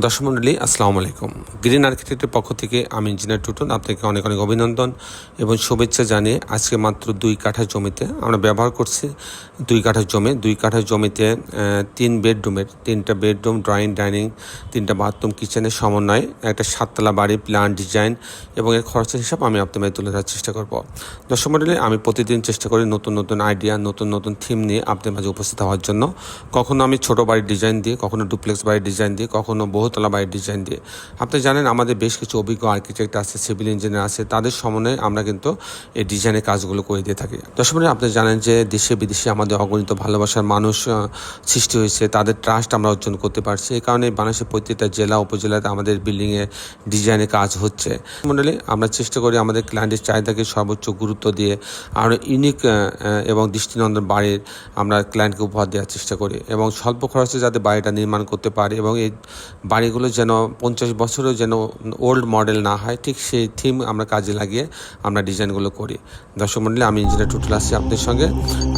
দর্শক মণ্ডলী আসসালামু আলাইকুম। গ্রিন আর্কিটেক্টের পক্ষ থেকে আমি ইঞ্জিনিয়ার টুটন আপনাকে অনেক অনেক অভিনন্দন এবং শুভেচ্ছা জানিয়ে আজকে মাত্র দুই কাঠা জমিতে আমরা ব্যবহার করছি দুই কাঠা জমি। দুই কাঠা জমিতে তিন বেডরুমের, তিনটা বেডরুম ড্রয়িং ডাইনিং তিনটা বাথরুম কিচেনের সমন্বয়ে একটা সাততলা বাড়ি প্ল্যান ডিজাইন এবং এর খরচের হিসাব আমি আপনাদের তুলে ধরার চেষ্টা করব। দর্শক মণ্ডলী আমি প্রতিদিন চেষ্টা করি নতুন নতুন আইডিয়া নতুন নতুন থিম নিয়ে আপনাদের মাঝে উপস্থিত হওয়ার জন্য। কখনো আমি ছোট বাড়ির ডিজাইন দিয়ে, কখনো ডুপ্লেক্স বাড়ির ডিজাইন দিয়ে, কখনো বহুতলা বাড়ির ডিজাইন দিয়ে। আপনি জানেন, আমাদের বেশ কিছু অভিজ্ঞ আর্কিটেক্ট আছে সিভিল ইঞ্জিনিয়ার আছে, তাদের সমন্বয়ে আমরা কিন্তু এই ডিজাইনের কাজগুলো করে দিয়ে থাকি। দর্শক আপনি জানেন যে দেশে বিদেশে আমাদের অগণিত ভালোবাসার মানুষ সৃষ্টি হয়েছে, তাদের ট্রাস্ট আমরা অর্জন করতে পারছি। এই কারণে বাংলাদেশের প্রত্যেকটা জেলা, উপজেলাতে আমাদের বিল্ডিংয়ে ডিজাইনের কাজ হচ্ছে। মণ্ডলী, আমরা চেষ্টা করি আমাদের ক্লায়েন্টের চাহিদাকে সর্বোচ্চ গুরুত্ব দিয়ে আরও ইউনিক এবং দৃষ্টিনন্দন বাড়ির আমরা ক্লায়েন্টকে উপহার দেওয়ার চেষ্টা করি। এবং স্বল্প খরচে যাতে বাড়িটা নির্মাণ করতে পারে এবং এই বাড়িগুলো যেন পঞ্চাশ বছরেও যেন ওল্ড মডেল না হয়, ঠিক সেই থিম আমরা কাজে লাগিয়ে আমরা ডিজাইনগুলো করি। দর্শক মণ্ডলী আমি ইঞ্জিনিয়ার টুটুল আসছি আপনাদের সঙ্গে।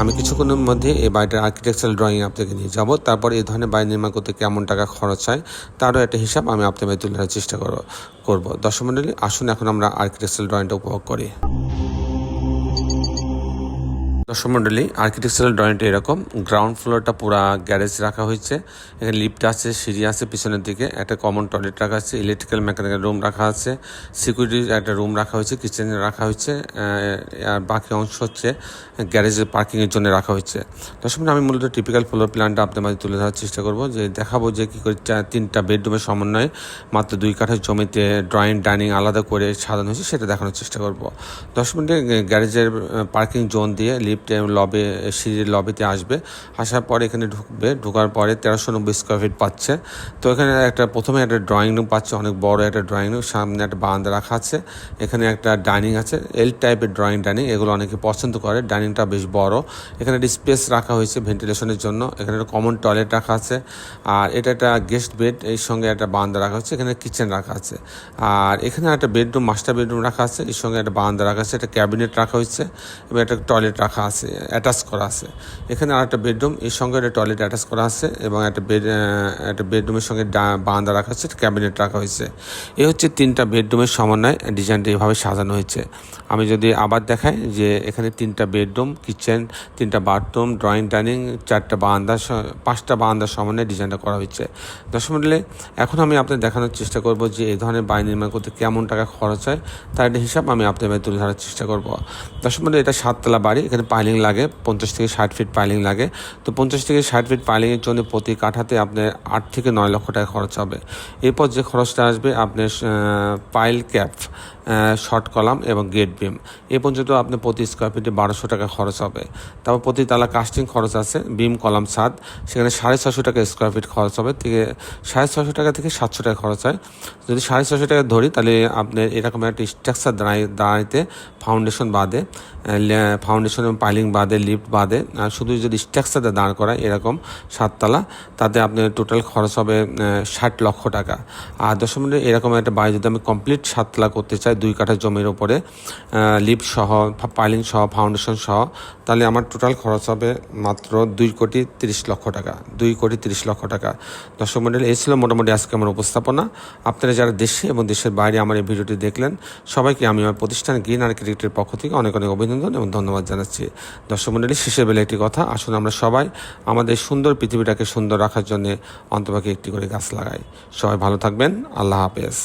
আমি কিছুক্ষণের মধ্যে এই বাড়িটার আর্কিটেকচারাল ড্রয়িং আপনাকে নিয়ে যাব। তারপর এই ধরনের বাড়ি নির্মাণ করতে কেমন টাকা খরচ হয়, তারও একটা হিসাব আমি আপনাদের তুলে চেষ্টা করব। দর্শক মণ্ডলী আসুন এখন আমরা আর্কিটেকচারাল ড্রয়িংটা উপভোগ করি। দর্শক মণ্ডলী আর্কিটেকচারাল ড্রয়িংটা এরকম। গ্রাউন্ড ফ্লোরটা পুরা গ্যারেজ রাখা হয়েছে। এখানে লিফট আছে, সিঁড়ি আছে পিছনের দিকে। একটা কমন টয়লেট রাখা আছে ইলেকট্রিক্যাল মেকানিক্যাল রুম রাখা আছে। সিকিউরিটির একটা রুম রাখা হয়েছে কিচেন রাখা হয়েছে। আর বাকি অংশ হচ্ছে গ্যারেজের পার্কিংয়ের জন্য রাখা হয়েছে। দর্শক আমি মূলত টিপিক্যাল ফ্লোর প্ল্যানটা আপনার মাঝে তুলে ধরার চেষ্টা করব, যে দেখাবো যে কী করে তিনটা বেডরুমের সমন্বয়ে মাত্র দুই কাঠার জমিতে ড্রয়িং ডাইনিং আলাদা করে সাজানো হয়েছে, সেটা দেখানোর চেষ্টা করব। দশ মিনিটে গ্যারেজের পার্কিং জোন দিয়ে লিফট লবে সিঁড়ির লবিতে আসবে। আসার পরে এখানে ঢুকবে। ঢোকার পরে তেরোশো নব্বই স্কোয়ার ফিট পাচ্ছে। তো এখানে একটা প্রথমে একটা ড্রয়িং রুম পাচ্ছে, অনেক বড় একটা ড্রয়িং রুম সামনে একটা বারান্দা রাখা আছে। এখানে একটা ডাইনিং আছে। এল টাইপের ড্রয়িং ডাইনিং এগুলো অনেকে পছন্দ করে। ডাইনিংটা বেশ বড়। এখানে একটা স্পেস রাখা হয়েছে ভেন্টিলেশনের জন্য। এখানে একটা কমন টয়লেট রাখা আছে। আর এটা একটা গেস্ট বেড এর সঙ্গে একটা বারান্দা রাখা হচ্ছে। এখানে কিচেন রাখা আছে। আর এখানে একটা বেডরুম মাস্টার বেডরুম রাখা আছে। এর সঙ্গে একটা বারান্দা রাখা আছে। একটা ক্যাবিনেট রাখা হয়েছে। এবং একটা টয়লেট রাখা আছে অ্যাটাচ করা আছে। এখানে আর একটা বেডরুম এর সঙ্গে একটা টয়লেট অ্যাটাচ করা আছে এবং একটা বেড একটা বেডরুমের সঙ্গে বারান্দা রাখা একটা ক্যাবিনেট রাখা হয়েছে। এ হচ্ছে তিনটা বেডরুমের সমন্বয়ে ডিজাইনটা এভাবে সাজানো হয়েছে। আমি যদি আবার দেখাই যে এখানে তিনটা বেডরুম কিচেন তিনটা বাথরুম ড্রয়িং ডাইনিং চারটা বারান্দা, স- পাঁচটা বারান্দার সমন্বয়ে ডিজাইনটা করা হয়েছে। দশ মিনিটে এখন আমি আপনাদের দেখানোর চেষ্টা করব যে এই ধরনের বাড়ি নির্মাণ করতে কেমন টাকা খরচ হয়, তার একটা হিসাব আমি আপনাদের তুলে ধরার চেষ্টা করব। দশ এটা সাততলা বাড়ি, এখানে পাইলিং লাগে, পঞ্চাশ থেকে ষাট ফিট পাইলিং লাগে। তো পঞ্চাশ থেকে ষাট ফিট পাইলিংয়ের জন্য প্রতি কাঠাতে আপনার আট থেকে নয় লক্ষ টাকা খরচ হবে। এরপর যে খরচটা আসবে, আপনার পাইল ক্যাপ শর্ট কলাম এবং গেট বিম এ পর্যন্ত আপনি প্রতি স্কোয়ার ফিটে বারোশো টাকা খরচ হবে। তারপর প্রতি তালা কাস্টিং খরচ আছে বিম কলাম ছাদ। সেখানে সাড়ে ছশো টাকা স্কোয়ার ফিট খরচ হবে, থেকে সাড়ে ছশো টাকা থেকে সাতশো টাকা খরচ হয়। যদি সাড়ে ছশো টাকা ধরি, তাহলে আপনার এরকম একটা স্ট্রাকচার দাঁড়াই, দাঁড়াইতে ফাউন্ডেশন বাদে ফাউন্ডেশন এবং পাইলিং বাদে লিফট বাদে শুধু যদি স্ট্রাকচারটা দাঁড় করায়, এরকম সাততলা, তাতে আপনার টোটাল খরচ হবে ষাট লক্ষ টাকা। আর দশ মিনিটে এরকম একটা বাড়ি যদি আমি কমপ্লিট সাততলা করতে চাই দুই কাঠা জমির ওপরে লিফট সহ, পাইলিং সহ, ফাউন্ডেশন সহ, তাহলে আমার টোটাল খরচ হবে মাত্র দুই কোটি তিরিশ লক্ষ টাকা, দুই কোটি তিরিশ লক্ষ টাকা। দর্শক মন্ডল এই ছিল মোটামুটি আজকে আমার উপস্থাপনা। আপনারা যারা দেশে এবং দেশের বাইরে আমার এই ভিডিওটি দেখলেন, সবাইকে আমি আমার প্রতিষ্ঠান গ্রিন আর্কিটেক্টের পক্ষ থেকে অনেক অনেক অভিনন্দন এবং ধন্যবাদ জানাচ্ছি। দর্শক মন্ডলী শেষের বেলা একটি কথা, আসুন আমরা সবাই আমাদের সুন্দর পৃথিবীটাকে সুন্দর রাখার জন্য অন্তপাকে একটি করে গাছ লাগাই। সবাই ভালো থাকবেন, আল্লাহ হাফেজ।